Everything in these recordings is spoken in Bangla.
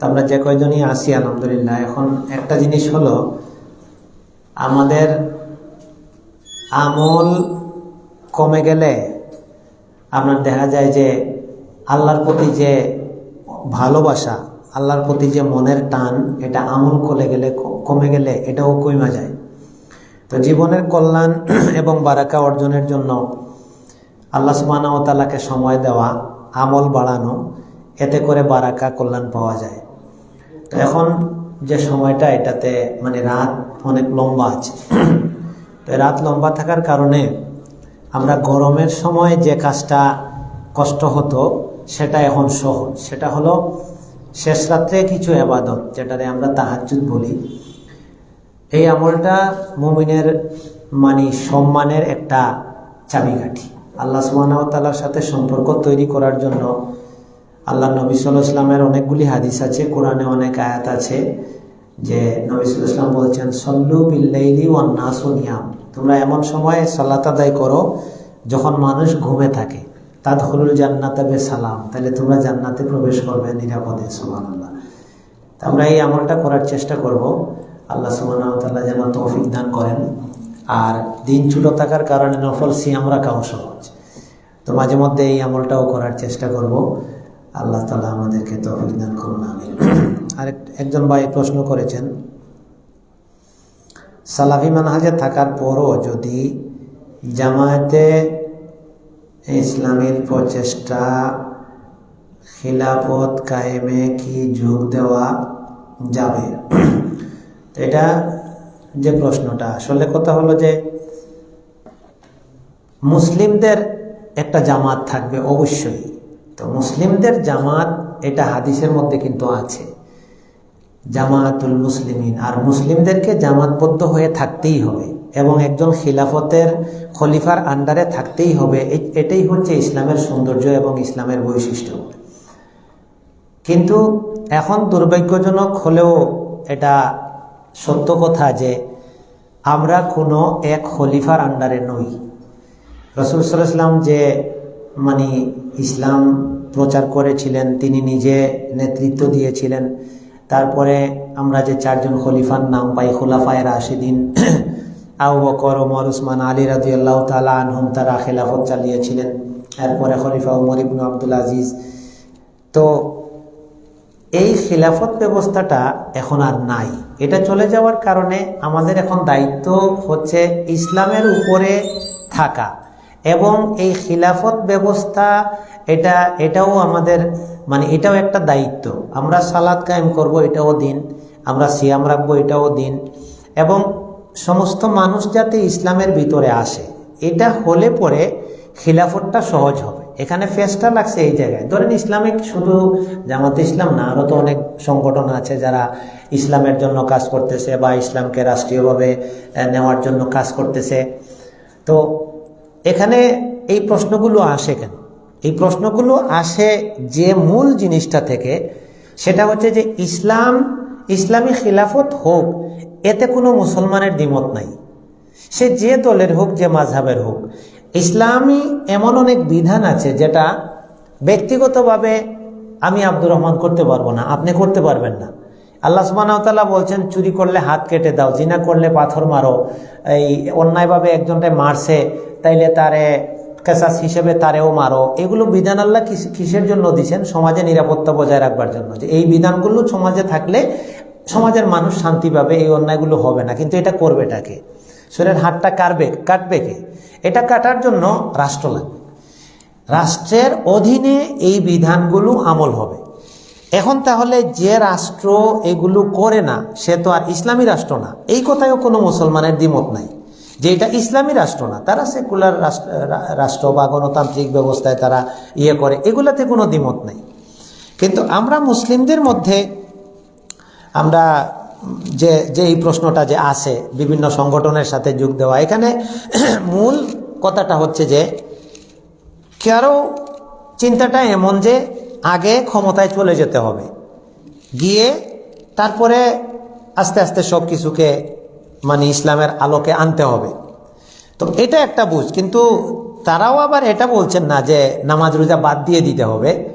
আমরা যে কয়জনই আছি, আলহামদুলিল্লাহ, এখন একটা জিনিস হলো, আমাদের আমল কমে গেলে আপনার দেখা যায় যে আল্লাহর প্রতি যে ভালোবাসা, আল্লাহর প্রতি যে মনের টান, এটা আমল কলে গেলে, কমে গেলে এটাও কমা যায়। তো জীবনের কল্যাণ এবং বারাকা অর্জনের জন্য আল্লাহ সুবাহ তালাকে সময় দেওয়া, আমল বাড়ানো, এতে করে বারাকা কল্যাণ পাওয়া যায়। তো এখন যে সময়টা এটাতে মানে রাত অনেক লম্বা আছে। তো রাত লম্বা থাকার কারণে আমরা গরমের সময় যে কাজটা কষ্ট হতো, সেটা এখন সহজ। সেটা হলো শেষ রাত্রে কিছু আবাদত, যেটারে আমরা তাহাজ্জুদ বলি। এই আমলটা মুমিনের মানে সম্মানের একটা চাবিকাঠি। আল্লাহ সুবাহতাল্লার সাথে সম্পর্ক তৈরি করার জন্য আল্লাহ নবী সাল ইসলামের অনেকগুলি হাদিস আছে, কোরআনে অনেক আয়াত আছে, যে নবী সাল ইসলাম বলছেন, সল্লু বিল্লাইলি ওয়ান নাসুনিয়াম তোমরা এমন সময় সাল্লাত আদায় করো যখন মানুষ ঘুমে থাকে। তাদ হলুল জান্নাতে সালাম তাহলে তোমরা জান্নাতে প্রবেশ করবে নিরাপদে সোমান আল্লাহ তা আমরা এই আমলটা করার চেষ্টা করব। আল্লাহ সুবাহতাল্লাহ যেন তৌফিক দান করেন। আর দিন ছোটো থাকার কারণে নফল সিয়াম রাখাও সহজ। তো মাঝে মধ্যে এই আমলটাও করার চেষ্টা করব। আল্লাহ তালা আমাদেরকে তৌফিক দান করুন আমি আর একজন ভাই প্রশ্ন করেছেন, সালাফি মানহাজে থাকার পরও যদি জামায়াতে ইসলামীর প্রচেষ্টা, খিলাফত কায়েমে কি যোগ দেওয়া যাবে? তো এটা যে প্রশ্নটা, আসলে কথা হলো যে মুসলিমদের একটা জামাত থাকবে অবশ্যই। তো মুসলিমদের জামাত এটা হাদিসের মধ্যে কিন্তু আছে। জামায়াতুল মুসলিমিন, আর মুসলিমদেরকে জামাতবদ্ধ হয়ে থাকতেই হবে এবং একজন খিলাফতের খলিফার আন্ডারে থাকতেই হবে। এটাই হচ্ছে ইসলামের সৌন্দর্য এবং ইসলামের বৈশিষ্ট্য। কিন্তু এখন দুর্ভাগ্যজনক হলেও এটা সত্য কথা যে আমরা কোনো এক খলিফার আন্ডারে নই। রসুল সাল্লাম যে মানে ইসলাম প্রচার করেছিলেন, তিনি নিজে নেতৃত্ব দিয়েছিলেন। তারপরে আমরা যে চারজন খলিফার নাম পাই, খোলাফায় রাশিদিন, আবু বকর, ওমর, উসমান, আলী রাজি আল্লাহ তালা আনহুম তারা খেলাফত চালিয়েছিলেন। এরপরে খলিফা উমর ইবনু আব্দুল আজিজ। তো এই খিলাফত ব্যবস্থাটা এখন আর নাই। এটা চলে যাওয়ার কারণে আমাদের এখন দায়িত্ব হচ্ছে ইসলামের উপরে থাকা। এবং এই খিলাফত ব্যবস্থা এটা, এটাও আমাদের মানে এটাও একটা দায়িত্ব। আমরা সালাদ কায়েম করব, এটাও দিন। আমরা সিয়াম রাখব, এটাও দিন। এবং সমস্ত মানুষ যাতে ইসলামের ভিতরে আসে, এটা হলে পরে খিলাফতটা সহজ হবে। এখানে ফেসটা লাগছে এই জায়গায়। ধরেন ইসলামিক শুধু জামাতে ইসলাম না, আরও তো অনেক সংগঠন আছে যারা ইসলামের জন্য কাজ করতেছে বা ইসলামকে রাষ্ট্রীয়ভাবে নেওয়ার জন্য কাজ করতেছে। তো এখানে এই প্রশ্নগুলো আসে কেন? এই প্রশ্নগুলো আসে যে মূল জিনিসটা থেকে, সেটা হচ্ছে যে ইসলাম, ইসলামী খিলাফত হোক, এতে কোনো মুসলমানের দ্বিমত নাই। সে যে দলের হোক, যে মাঝহাবের হোক। ইসলামী এমন অনেক বিধান আছে যেটা ব্যক্তিগতভাবে আমি আব্দুর রহমান করতে পারব না, আপনি করতে পারবেন না। আল্লাহ সুবাহতাল্লাহ বলছেন, চুরি করলে হাত কেটে দাও, জিনা করলে পাথর মারো। এই অন্যায়ভাবে একজনটা মারছে তাইলে তারে কেসাস হিসেবে তারেও মারো। এগুলো বিধান আল্লাহ কিস- কিসের জন্য দিছেন? সমাজে নিরাপত্তা বজায় রাখবার জন্য। যে এই বিধানগুলো সমাজে থাকলে সমাজের মানুষ শান্তি পাবে, এই অন্যায়গুলো হবে না। কিন্তু এটা করবেটাকে শরীরের হাতটা কাটবে কাটবে কে? এটা কাটার জন্য রাষ্ট্র লাগবে। রাষ্ট্রের অধীনে এই বিধানগুলো আমল হবে। এখন তাহলে যে রাষ্ট্র এগুলো করে না, সে তো আর ইসলামী রাষ্ট্র না। এই কথায়ও কোনো মুসলমানের দ্বিমত নাই। যে এটা ইসলামী রাষ্ট্র না, তারা সেকুলার রাষ্ট্র বা গণতান্ত্রিক ব্যবস্থায় তারা ইয়ে করে, এগুলাতে কোনো দ্বিমত নেই। কিন্তু আমরা মুসলিমদের মধ্যে, আমরা যে যে এই প্রশ্নটা যে আসে বিভিন্ন সংগঠনের সাথে যোগ দেওয়া, এখানে মূল কথাটা হচ্ছে যে, কারও চিন্তাটা এমন যে আগে ক্ষমতায় চলে যেতে হবে, গিয়ে তারপরে আস্তে আস্তে সব কিছুকে মানে ইসলামের আলোকে আনতে হবে। তো এটা একটা বুঝ, কিন্তু তারাও আবার এটা বলছেন না যে নামাজ রোজা বাদ দিয়ে দিতে হবে।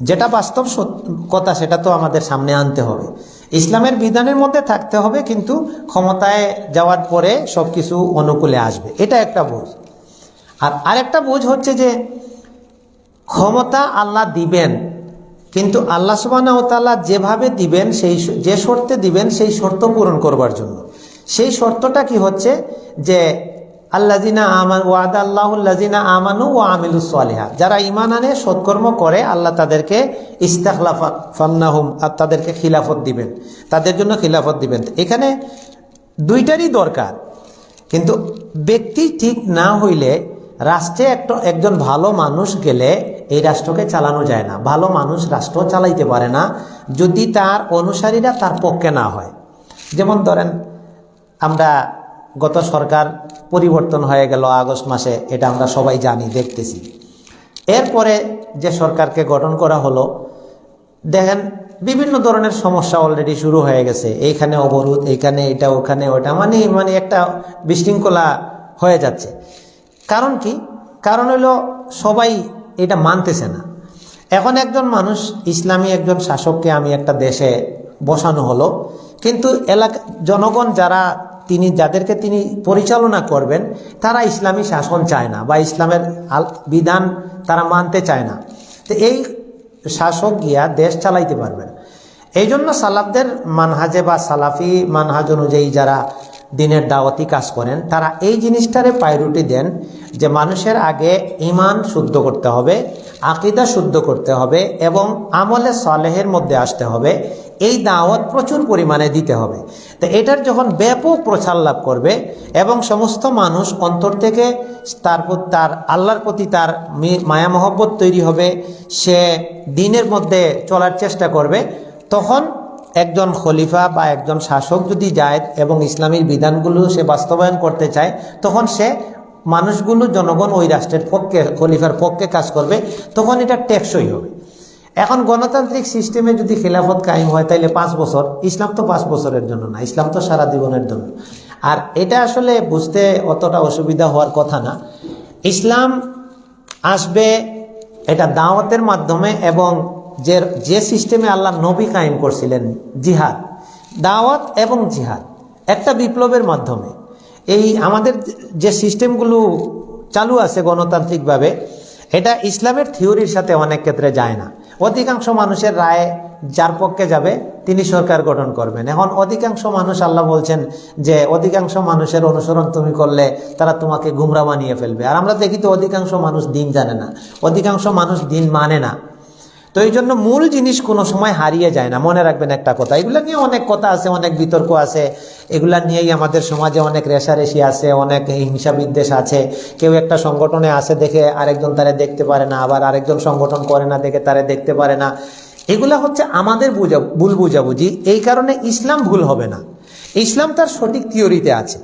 যেটা বাস্তব সত- কথা সেটা তো আমাদের সামনে আনতে হবে। ইসলামের বিধানের মধ্যে থাকতে হবে, কিন্তু ক্ষমতায় যাওয়ার পরে সব কিছু অনুকূলে আসবে। এটা একটা বোঝ। আর আরেকটা বোঝ হচ্ছে যে ক্ষমতা আল্লাহ দিবেন, কিন্তু আল্লাহ সুবাহ যেভাবে দিবেন, সেই যে শর্তে দিবেন, সেই শর্ত পূরণ করবার জন্য। সেই শর্তটা কি হচ্ছে? যে আল্লাজিনা আমান ওয়াদ আল্লাহুল্লাজিনা আমানু ও আমিলুস সালিহা। যারা ইমান আনে, সৎকর্ম করে, আল্লাহ তাদেরকে ইস্তাখলাফা ফান্নাহুম, আর তাদেরকে খিলাফত দিবেন। তাদের জন্য খিলাফত দিবেন। এখানে দুইটারই দরকার। কিন্তু ব্যক্তি ঠিক না হইলে রাষ্ট্রে একটা, একজন ভালো মানুষ গেলে এই রাষ্ট্রকে চালানো যায় না। ভালো মানুষ রাষ্ট্র চালাইতে পারে না, যদি তার অনুসারীরা তার পক্ষে না হয়। যেমন ধরেন আমরা গত সরকার পরিবর্তন হয়ে গেল আগস্ট মাসে, এটা আমরা সবাই জানি, দেখতেছি। এরপরে যে সরকারকে গঠন করা হলো, দেখেন বিভিন্ন ধরনের সমস্যা অলরেডি শুরু হয়ে গেছে। এইখানে অবরোধ, এইখানে এটা, ওখানে ওটা মানে মানে একটা বিশৃঙ্খলা হয়ে যাচ্ছে। কারণ কি? কারণ হলো সবাই এটা মানতেছে না। এখন একজন মানুষ, ইসলামী একজন শাসককে আমি একটা দেশে বসানো হলো, কিন্তু এলাকা, জনগণ যারা তিনি যাদেরকে তিনি পরিচালনা করবেন, তারা ইসলামী শাসন চায় না বা ইসলামের বিধান তারা মানতে চায় না। তো এই শাসক গিয়া দেশ চালাইতে পারবেন। এই জন্য সালাফদের মানহাজে বা সালাফি মানহাজ অনুযায়ী যারা দিনের দাওয়াতি কাজ করেন, তারা এই জিনিসটারে প্রায়োরিটি দেন যে মানুষের আগে ইমান শুদ্ধ করতে হবে, আকিদা শুদ্ধ করতে হবে এবং আমলে সালেহের মধ্যে আসতে হবে। এই দাওয়াত প্রচুর পরিমাণে দিতে হবে। তো এটার যখন ব্যাপক প্রচার লাভ করবে এবং সমস্ত মানুষ অন্তর থেকে তার তার আল্লাহর প্রতি তার মায়া, মহব্বত তৈরি হবে, সে দিনের মধ্যে চলার চেষ্টা করবে, তখন একজন খলিফা বা একজন শাসক যদি যায় এবং ইসলামীর বিধানগুলো সে বাস্তবায়ন করতে চায়, তখন সে মানুষগুলো, জনগণ ওই রাষ্ট্রের পক্ষে, খলিফার পক্ষে কাজ করবে, তখন এটা টেকসই হবে। এখন গণতান্ত্রিক সিস্টেমে যদি খেলাফত কায়েম হয় তাহলে পাঁচ বছর। ইসলাম তো পাঁচ বছরের জন্য না, ইসলাম তো সারা জীবনের জন্য। আর এটা আসলে বুঝতে অতটা অসুবিধা হওয়ার কথা না। ইসলাম আসবে এটা দাওয়াতের মাধ্যমে এবং যে যে সিস্টেমে আল্লাহ নবী কায়েম করছিলেন, জিহাদ। দাওয়াত এবং জিহাদ, একটা বিপ্লবের মাধ্যমে। এই আমাদের যে সিস্টেমগুলো চালু আছে গণতান্ত্রিকভাবে, এটা ইসলামের থিওরির সাথে অনেক ক্ষেত্রে যায় না। অধিকাংশ মানুষের রায় যার পক্ষে যাবে, তিনি সরকার গঠন করবেন। এখন অধিকাংশ মানুষ আল্লাহ বলছেন যে, অধিকাংশ মানুষের অনুসরণ তুমি করলে তারা তোমাকে গুমরা বানিয়ে ফেলবে। আর আমরা দেখি তো অধিকাংশ মানুষ দিন জানে না। অধিকাংশ মানুষ দিন মানে না। তো এই জন্য মূল জিনিস কোনো সময় হারিয়ে যায় না। মনে রাখবেন একটা কথা। এগুলো নিয়ে অনেক কথা আছে, অনেক বিতর্ক আছে। এগুলা নিয়েই আমাদের সমাজে অনেক রেশারেশি আছে, অনেক হিংসা বিদ্বেষ আছে। কেউ একটা সংগঠনে আছে দেখে আরেকজন তারে দেখতে পারে না, আবার আরেকজন সংগঠন করে না দেখে তারে দেখতে পারে না। এগুলা হচ্ছে আমাদের বুঝা, ভুল বুঝাবুঝি। এই কারণে ইসলাম ভুল হবে না। ইসলাম তার সঠিক থিওরিতে আছে।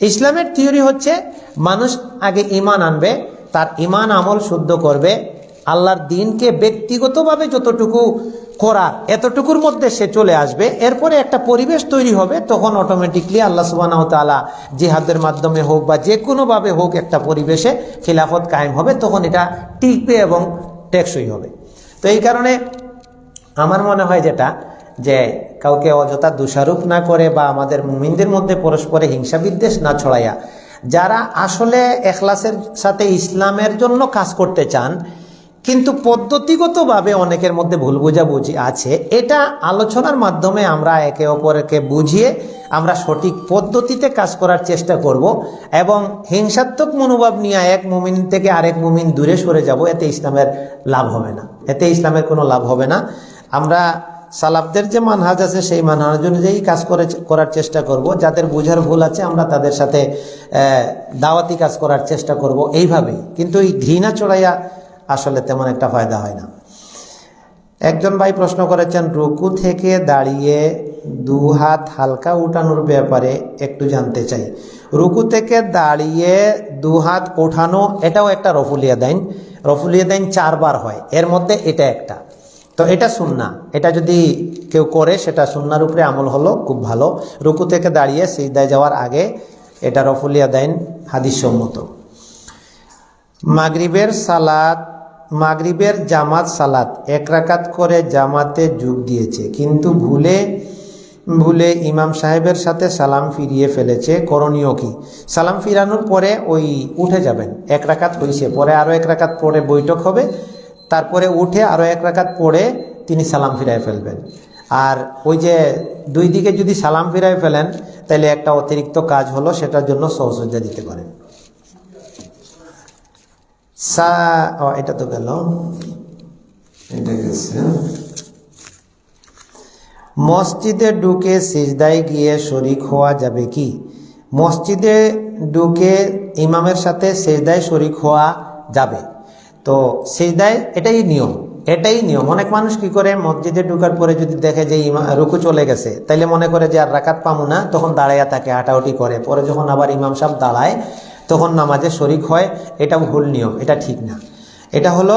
ইসলামের থিওরি হচ্ছে, মানুষ আগে ইমান আনবে, তার ইমান আমল শুদ্ধ করবে আল্লাহর দিনকে ব্যক্তিগতভাবে যতটুকু করার, এতটুকুর মধ্যে সে চলে আসবে, এরপরে একটা পরিবেশ তৈরি হবে, তখন অটোমেটিকলি আল্লাহ সুবাহ তালা জিহাদের মাধ্যমে হোক বা যে কোনোভাবে হোক একটা পরিবেশে খিলাফত কায়েম হবে, তখন এটা টিকবে এবং টেকসই হবে। তো এই কারণে আমার মনে হয় যেটা, যে কাউকে অযথা দোষারোপ না করে বা আমাদের মুমিনদের মধ্যে পরস্পরে হিংসা বিদ্বেষ না ছড়াইয়া, যারা আসলে এখলাসের সাথে ইসলামের জন্য কাজ করতে চান কিন্তু পদ্ধতিগতভাবে অনেকের মধ্যে ভুল বোঝাবুঝি আছে। এটা আলোচনার মাধ্যমে আমরা একে অপরকে বুঝিয়ে আমরা সঠিক পদ্ধতিতে কাজ করার চেষ্টা করব এবং হিংসাত্মক মনোভাব নিয়ে এক মুমিন থেকে আরেক মুমিন দূরে সরে যাব, এতে ইসলামের লাভ হবে না। এতে ইসলামের কোনো লাভ হবে না। আমরা সালাফদের যে মানহাজ আছে, সেই মানহাজ অনুযায়ী কাজ করে, করার চেষ্টা করব। যাদের বোঝার ভুল আছে, আমরা তাদের সাথে দাওয়াতি কাজ করার চেষ্টা করব। এইভাবেই। কিন্তু এই ঘৃণা চড়াইয়া আসলে তেমন একটা ফায়দা হয় না। একজন ভাই প্রশ্ন করেছেন, রুকু থেকে দাঁড়িয়ে দু হাত হালকা উঠানোর ব্যাপারে একটু জানতে চাই। রুকু থেকে দাঁড়িয়ে দু হাত ওঠানো, এটাও একটা রফুলিয়া দাইন। রফুলিয়া দাইন চারবার হয়, এর মধ্যে এটা একটা। তো এটা সুন্না। এটা যদি কেউ করে, সেটা সুন্নার উপরে আমল হলো, খুব ভালো। রুকু থেকে দাঁড়িয়ে সিজদায় যাওয়ার আগে এটা রফুলিয়া দাইন হাদিস সম্মত মাগরিবের সালাত মাগরিবের জামাত সালাত। এক রাকাত করে জামাতে যোগ দিয়েছে। কিন্তু ভুলে ভুলে ইমাম সাহেবের সাথে সালাম ফিরিয়ে ফেলেছে। করণীয় কি? সালাম ফিরানোর পরে ওই উঠে যাবেন। এক রাকাত হয়েছে পরে আরও এক রাকাত পরে বৈঠক হবে। তারপরে উঠে আরও এক রাকাত পরে তিনি সালাম ফিরাই ফেলবেন। আর ওই যে দুই দিকে যদি সালাম ফিরাই ফেলেন তাহলে একটা অতিরিক্ত কাজ হলো, সেটার জন্য সহযোগিতা দিতে পারেন। সা, ও, এটা তো গেল। এটা গেছে মসজিদে ঢুকে সিজদায় গিয়ে শরিক হওয়া যাবে কি? মসজিদে ঢুকে ইমামের সাথে সেজদায় শরিক হওয়া যাবে। তো সেজদায় এটাই নিয়ম এটাই নিয়ম। অনেক মানুষ কি করে, মসজিদে ঢুকার পরে যদি দেখে যে রুকু চলে গেছে, তাইলে মনে করে যে আর রাকাত পামু না, তখন দাঁড়াইয়া থাকে হাঁটাউটি করে। পরে যখন আবার ইমাম সাহেব দাঁড়ায় তখন নামাজে শরিক হয় এটা ভুল নিয়ম, এটা ঠিক না। এটা হলো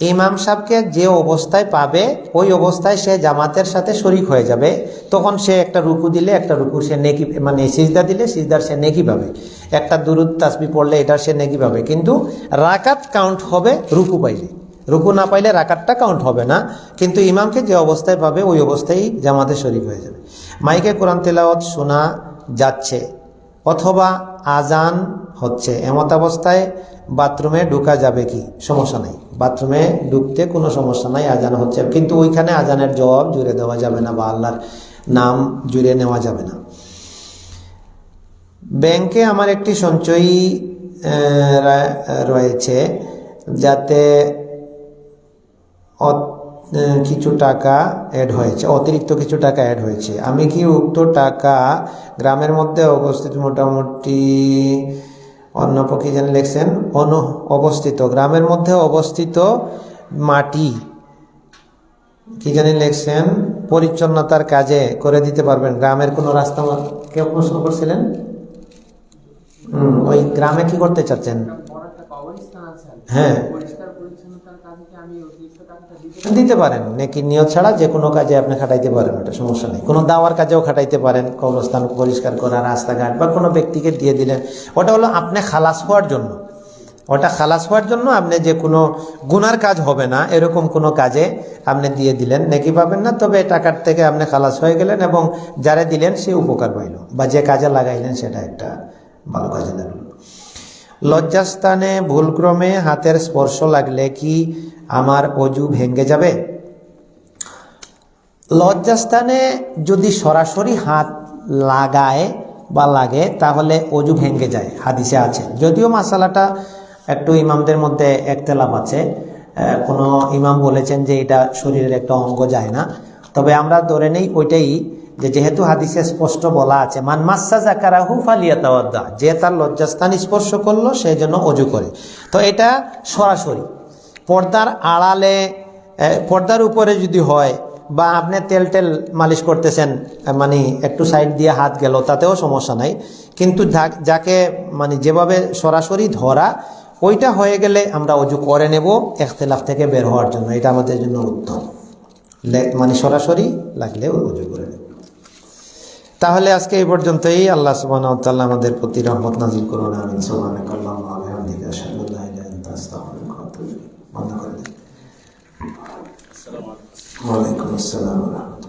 ইমাম সাহেবকে যে অবস্থায় পাবে, ওই অবস্থায় সে জামাতের সাথে শরিক হয়ে যাবে। তখন সে একটা রুকু দিলে, একটা রুকু সে নেকি মানে সিজদা দিলে, সিজদার সে নেকি পাবে। একটা দুরুদ, তাসবি পড়লে এটা সে নেকি পাবে। কিন্তু রাকাত কাউন্ট হবে রুকু পাইলে। রুকু না পাইলে রাকাতটা কাউন্ট হবে না। কিন্তু ইমামকে যে অবস্থায় পাবে, ওই অবস্থায় জামাতে শরিক হয়ে যাবে। মাইকে কোরআন তেলাওয়াত শোনা যাচ্ছে। অথবা আজান হচ্ছে। এমত অবস্থায় বাথরুমে ঢুকা যাবে কি? সমস্যা নাই। বাথরুমে ঢুকতে কোনো সমস্যা নাই, আজান হচ্ছে। কিন্তু ওইখানে আজানের জবাব জুড়ে দেওয়া যাবে না বা আল্লাহর নাম জুড়ে নেওয়া যাবে না। ব্যাংকে আমার একটি সঞ্চয়ী রয়েছে, যাতে কিছু টাকা অ্যাড হয়েছে। অতিরিক্ত কিছু টাকা অ্যাড হয়েছে। আমি কি উক্ত টাকা গ্রামের মধ্যে অবস্থিত মোটামুটি অন্য পক্ষে যেন লিখছেন? অন অবস্থিত। গ্রামের মধ্যে অবস্থিত মাটি কি জানি লিখছেন? পরিচ্ছন্নতার কাজে করে দিতে পারবেন। গ্রামের কোনো রাস্তা কেউ প্রশ্ন করছিলেন? হুম, ওই গ্রামে কি করতে চাচ্ছেন। হ্যাঁ। দিতে পারেন, নাকি নিয়ত ছাড়া যে কোনো কাজে আপনি খাটাইতে পারেন, এটা সমস্যা নেই। কোনো দাওয়ার কাজেও খাটাইতে পারেন, কবরস্থান পরিষ্কার করা, রাস্তাঘাট বা কোনো ব্যক্তিকে দিয়ে দিলেন ওটা হলো আপনি খালাস হওয়ার জন্য। ওটা খালাস হওয়ার জন্য আপনি যে কোনো গুনার কাজ হবে না, এরকম কোনো কাজে আপনি দিয়ে দিলেন, নাকি পাবেন না, তবে টাকার থেকে আপনি খালাস হয়ে গেলেন এবং যারা দিলেন সে উপকার পাইল। বা যে কাজে লাগাইলেন সেটা একটা ভালো কাজে লাগল। লজ্জাস্থানে ভুলক্রমে হাতের স্পর্শ লাগলে কি আমার অজু ভেঙে যাবে? লজ্জাস্থানে যদি সরাসরি হাত লাগায় বা লাগে, তাহলে অজু ভেঙে যায়, হাদিসে আছে। যদিও মাসালাটা একটু ইমামদের মধ্যে একতেলাপ আছে কোনো ইমাম বলেছেন যে এটা শরীরের একটা অঙ্গ যায় না। তবে আমরা ধরে নেই ওইটাই যে যেহেতু হাদিসে স্পষ্ট বলা আছে, মান মাসা জাকারাহু ফালিয়াতাওয়াদ্দা যে তার লজ্জাস্থান স্পর্শ করল সেই জন্য অজু করে। তো এটা সরাসরি, পর্দার আড়ালে পর্দার উপরে যদি হয়, বা আপনি তেল টেল মালিশ করতেছেন মানে একটু সাইড দিয়ে হাত গেল, তাতেও সমস্যা নাই। কিন্তু যাকে মানে যেভাবে সরাসরি ধরা, ওইটা হয়ে গেলে আমরা অজু করে নেব, এখতলাফ থেকে বের হওয়ার জন্য। এটা আমাদের জন্য উত্তম। মানে সরাসরি লাগলে অজু করে নেব। তাহলে আজকে এই পর্যন্তই। আল্লাহ সুবান ওয়া আমাদের প্রতি রহমত নাজিল করুন আমি ওয়ালাইকুম আসসালাম